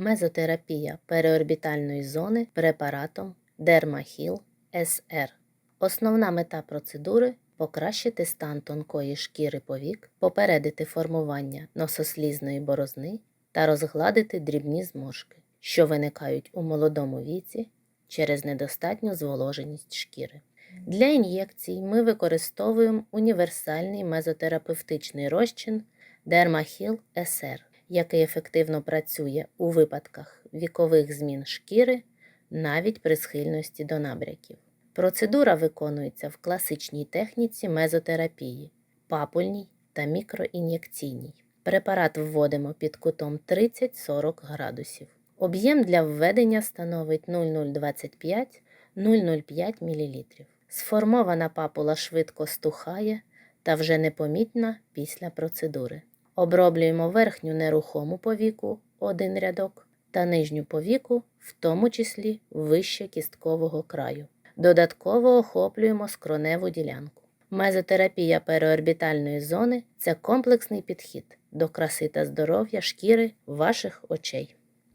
Мезотерапія переорбітальної зони препаратом Дермахіл СР. Основна мета процедури покращити стан тонкої шкіри повік, попередити формування носослізної борозни та розгладити дрібні зморшки, що виникають у молодому віці через недостатню зволоженість шкіри. Для ін'єкцій ми використовуємо універсальний мезотерапевтичний розчин Дермахіл СР, який ефективно працює у випадках вікових змін шкіри навіть при схильності до набряків. Процедура виконується в класичній техніці мезотерапії, папульній та мікроін'єкційній. Препарат вводимо під кутом 30-40 градусів. Об'єм для введення становить 0,025-0,05 мл. Сформована папула швидко стухає та вже непомітна після процедури. Оброблюємо верхню нерухому повіку один рядок та нижню повіку, в тому числі вище кісткового краю. Додатково охоплюємо скроневу ділянку. Мезотерапія переорбітальної зони це комплексний підхід до краси та здоров'я шкіри ваших очей.